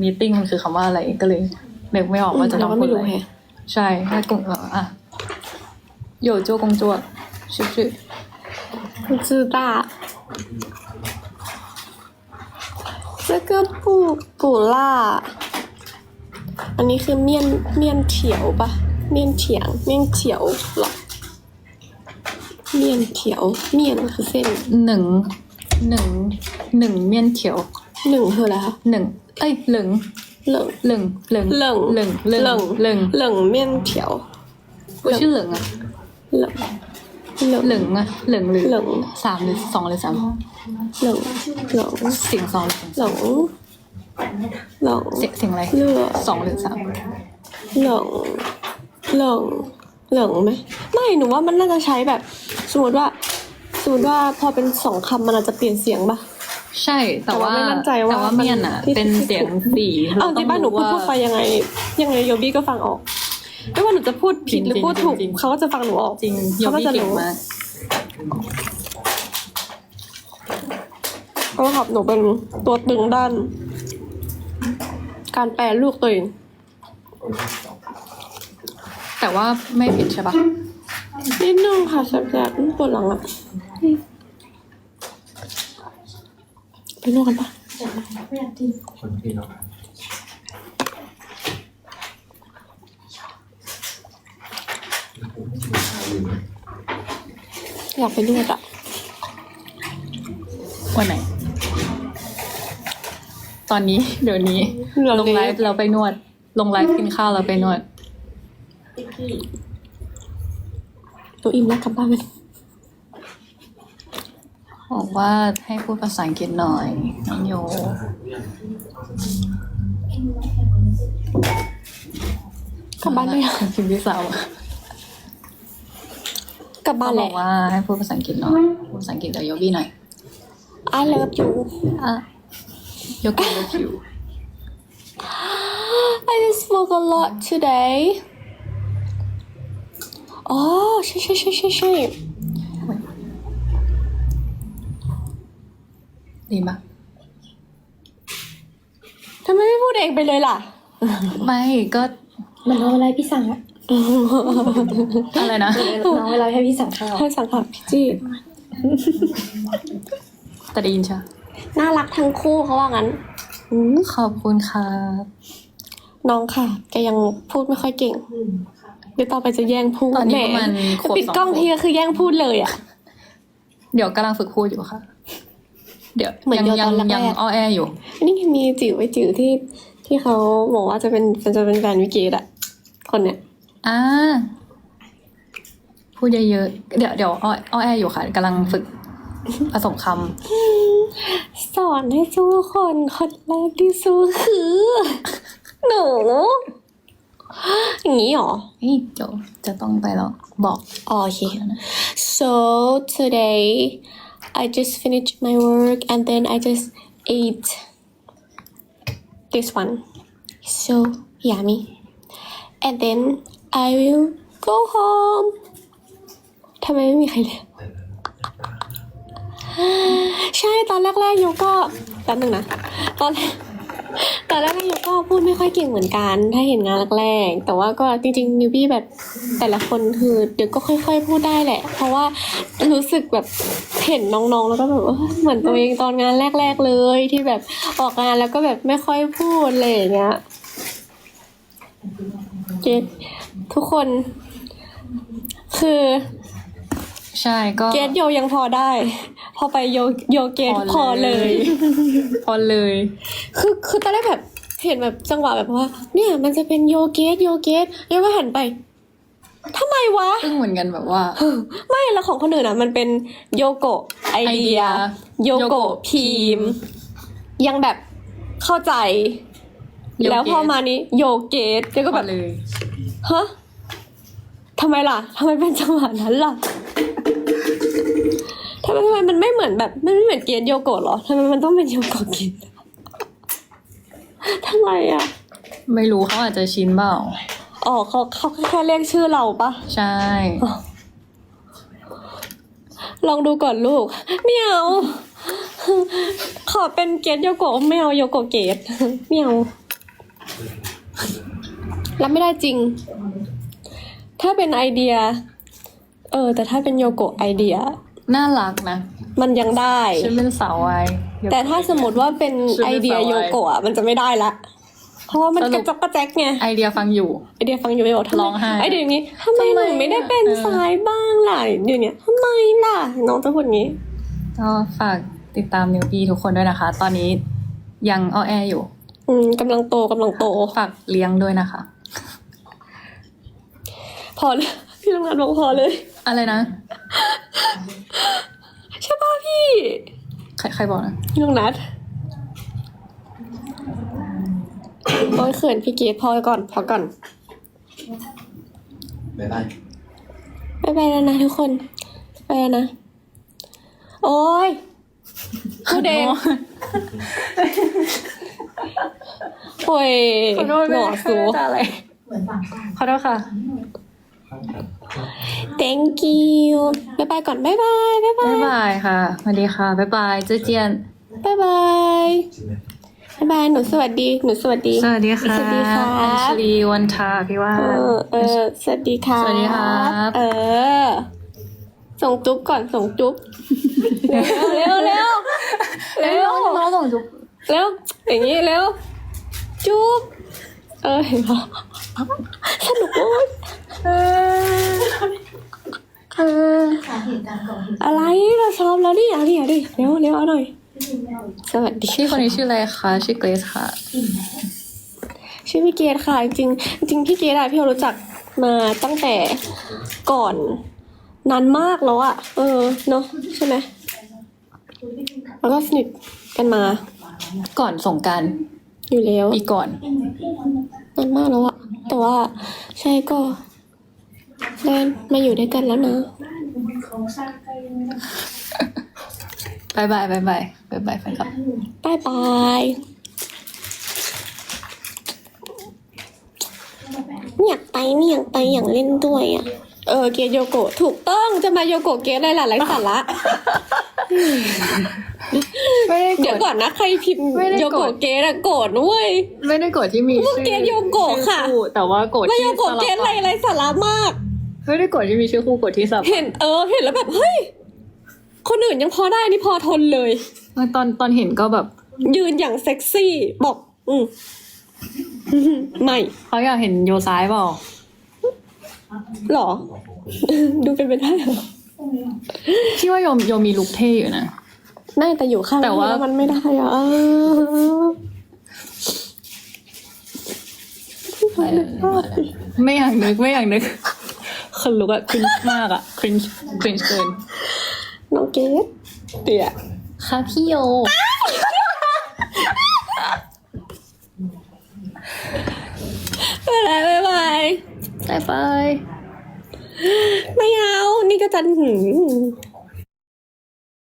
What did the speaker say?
มีติ้งมันคือคำว่าอะไรก็เลยนึกไม่ออกว่าจะต้องพูดอะไรใช่ถ้ากลุ่มเอออะโยโจวกงจัวชื่อชื่อชื่อตาแล้วก็ปูปูล่า อันนี้คือเมี่ยนเมียนเฉียวปะเมียนเฉียง เมียนเฉียวหรอเมียนเฉียว เมียนคือเส้นหนึ่งหนึ่งหนึ่งเมียนเขียวหนึ่งคืออะไรคะหนึ่ง เอ้ยเหลึงเหลิงเหลึงเหลึงเหลิงเหลึงเหลึงเหลิงเหลึงเหลิงเมี่ยนเถียว不是เหลึงอะเหลิงเหลิงเหลึงอะเหลึงหรือเหลึงสามหรือสองหรือสามเหลิงเหลิงเสียงสองหรือเสียงเหลิงเหลิงเสียงเสียงอะไรเลือสองหรือสามเหลิงเหลิงเหลิงไหมไม่หนูว่ามันน่าจะใช้แบบ สมมติว่าสมมติว่าพอเป็นสองคำมันอาจจะเปลี่ยนเสียงปะ ใช่แต่ว่าแต่ว่าไม่มั่นใจว่าแต่ว่าเมียนอะที่เป็นเสียงสี่เอาที่บ้านหนูพูดพูดไปยังไง ยังไงโยบี้ก็ฟังออกไม่ว่าหนูจะพูดผิดหรือพูดถูกเขาก็จะฟังหนูออกจริงโยเขาก็บี้จะเก่งรู้มากเพราะว่าหนูเป็นตัวตึงด้าน การแปลลูกตัวเองแต่ว่าไม่ผิดใช่ปะนิดนึงค่ะแสบๆปวดหลังอะ ไปนวดกันปะคนที่เราครับผมไม่กินข้าวเลยนะอยากไปนวดอะวันไหน ตอนนี้เดี๋ยวนี้เหลือลงไลฟ์เราไปนวด ลงไลฟ์กินข้าวเราไปนวดตัวอิ่มแล้วกลับบ้านกันบอก ว่าให้พูดภาษาอังกฤษหน่อยน้องโยกลับบ้านเลยอะพิมพ์พี่สาวกลับบ้านเขาบแหอละ กว่าให้พูดภาษาอังกฤษหน่อยพูดภาษาอังกฤษกับโยบี้หน่อย I love you อะโยกี้ love you I just smoke a lot today อ๋อใช่ใช่ใช่ใช่ใช่ ดีมากทำไมไม่พูดเองไปเลยล่ะ ไม่ก็เหมือนน้องเวลาพี่สั่งอะอะไรนะน้องเวลาให้พี่สั่งข้าวให้สังขับพี่จี้แต่ได้ยินใช่น่ารักทั้งคู่เขาว่างั้นอืมขอบคุณครับน้องค่ะ แกยังพูดไม่ค่อยเก่งเดี๋ยวต่อไปจะแย่งพูดตอนนี้แหประมาณขวบปิดสองกล้องขวบทีก็คือแย่งพูดเลยอะ เดี๋ยวกำลังฝึกพูดอยู่ค่ะ เดี๋ยวเหมือนยังเดี๋ยวยัตองนแรก ยังอ้อแออยู่ นี่มีจิ๋วไอจิ๋วที่ที่เขาบอกว่าจะเป็นจะเป็นแฟนวิกเกตอะคนเนี้ยอ่าพูดเยอะๆเดี๋ยวเดี๋ยวอ้ออ้อแออยู่ค่ะกำลังฝึกผสมคสอนให้สู้คนคนแรกที่สู้คือ หนูอย่างนี้เหรอำเฮ้ยเดี๋ยวจะต้องไปแล้วบอกอ๋อโอเค so today I just finished my work and then I just ate this one so yummy and then I will go home ทำไมไม่มีใครเลย ใช่ตอนแรกๆโยก็แป๊บนึงนะ ตอนแรก ตอนแรกๆโยก็พูดไม่ค่อยเก่งเหมือนกัน ถ้าเห็นงานแรกๆแต่ว่าก็จริงๆนิวบี้แบบแต่ละคนคือเดี๋ยวก็ค่อย ๆ พูดได้แหละ เพราะว่ารู้สึกแบบเห็นน้องๆ แล้วก็แบบเออเหมือนตัวเองตอนงานแรก ๆ เลยที่แบบออกงานแล้วก็แบบไม่ค่อยพูดอะไรอย่างเงี้ยเกตทุกคน คือใช่ก็เกตโยยังพอได้ พอไปโยโยเกตพอเลย พอเลย คือคือตอนแรกแบบเห็นแบบจังหวะแบบว่า เนี่ย มันจะเป็นโยเกตโยเกตแล้วก็หันไปทำไมวะ ซึ่งเหมือนกันแบบว่า ไม่แล้วของคนอื่นอะ มันเป็นโยโกะไอเดียไอเดียโยโยโกะโกะพีม ยังแบบเข้าใจโยเกตแล้วพอมานี้โยเกตแล้วก็พแบอบเลยฮะทำไมล่ะทำไมเป็นจังหวะนั้นล่ะทำไมทำไมมันไม่เหมือนแบบ มันไม่เหมือนเกตโยโกะเหรอทำไมมันต้องเป็นโยโกะเกต ทำไมอะ ไม่รู้เขาอาจจะชินเปล่า อ๋อเขาเขาแค่เรียกชื่อเราปะใช่ ลองดูก่อนลูกไม่เอาขอเป็นเกตโยโกะไม่เอาโยโกะเกตไม่เอารับไม่ได้จริง ถ้าเป็นไอเดีย เออ แต่ถ้าเป็นโยโกะไอเดีย น่ารักนะมันยังได้ ฉันเป็นสาววายแต่ถ้าสมมติว่าเป็นฉันไอเป็นเดียสาววาย โยโกะอะมันจะไม่ได้ละ เพราะว่ามันสรุกประจอกกระแจกไง ไอเดียฟังอยู่ ไอเดียฟังอยู่ไม่บอกทำไมร้องไห้ไอเดียอย่างนี้ทำไมทำหไมนูไม่ได้เป็นเออสายบ้างล่ะเดี๋ยวเนี้ยทำไมล่ะ น้องจะพูดอย่างนี้ ก็ฝากติดตามนิวปี้ทุกคนด้วยนะคะ ตอนนี้ยังอ้อแออยู่ อืมกำลังโตกำลังโต ฝากเลี้ยงด้วยนะคะ พอเลย พี่ทำงานบอกพอเลย อะไรนะ ใช่ป่ะพี่ ใครใครบอกนะพี่น้องนัดโอ้ยเขินพี่เกดพอก่อนพอก่อนบ๊ายบายบายบายแล้วนะทุกคนไปแล้วนะ โอ้ยผู้แดงโอ้ยขอโทษหไม่น่อได้สูไม่ได้อะไรขอโทษค่ะ thank you บายบายก่อนบายบายบายบาบ๊ายยบายค่ะสวัสดีค่ะบ๊ายบายเจอเจียนบายบายจริงไหมบายบายหนูสวัสดีหนูสวัสดี สวัสดีค่ะสวัสดีค่ะอัญชลีวันทาพี่ว่า เออเออสวัสดีค่ะสวัสดีครับ เออ ส่งจุ๊บก่อนส่งจุ๊บเร็วเร็วเร็วเร็วน้องส่งจุ๊บเร็วอย่างนี้เร็วจุ๊บเออเห็นปะสนุกโอ้ยเออเออ อะไรเราซ้อมแล้วนี่เอาดิเอาดิเร็วเร็วเอาหน่อยสวัสดีชื่อคนนี้ชื่ออะไรคะชื่อเกรซค่ะ ชื่อพี่เกดค่ะ จริงๆจริงพี่เกดอะพี่เรารู้จักมาตั้งแต่ก่อนนานมากแล้วอะเออเนาะใช่ไหมแล้วก็สนิทกันมา ก่อนส่งกรารอยู่แล้วปีก่อนนานมากแล้วอะแต่ว่าใช่ก็ได้มาอยู่ด้วยกันแล้วนะ บายบายบายบายบายบายแฟนคลับ บายบายไม่อยากไปไม่อยากไปอยากเล่นด้วยอะเออเกียร์โยโกะถูกต้องจะมาโยโกะเกียร์อะไรล่ะไร้สาระไม่ได้เดี๋ยวก่อนนะใครพิมพ์ไม่ได้โยโกรธโกะเกตอะโกรธนะเว้ย ไม่ได้โกรธที่มีพวกเกรดโยโกะค่ะชื่อแต่ว่าโกรธแล้วที่โยโกะเกตอะไรไรสาระมาก ไม่ได้โกรธที่มีชื่อคู่โกรธที่สับเห็นเออ เห็นแล้วแบบเฮ้ย คนอื่นยังพอได้นี่พอทนเลย ตอนตอนเห็นก็แบบ ยืนอย่างเซ็กซี่บอก อืมไม่เขาอยากเห็นโยซ้ายเปล่าหรอ ดูเป็นไปได้เหรอพี่ว่าโยมโยมมีลุคเท่อยู่นะน่าแต่อยู่ข้างแต่ว่าล้มันไม่ได้อะเออไม่อยากนึกไม่อยากนึก คนลุกอะครินมากอะครินครินเกินน้องเกตเตี่ยค่ะพี่โย ไปแล้วบ๊ายบายบายบายไม่เอา นี่ก็จะหืม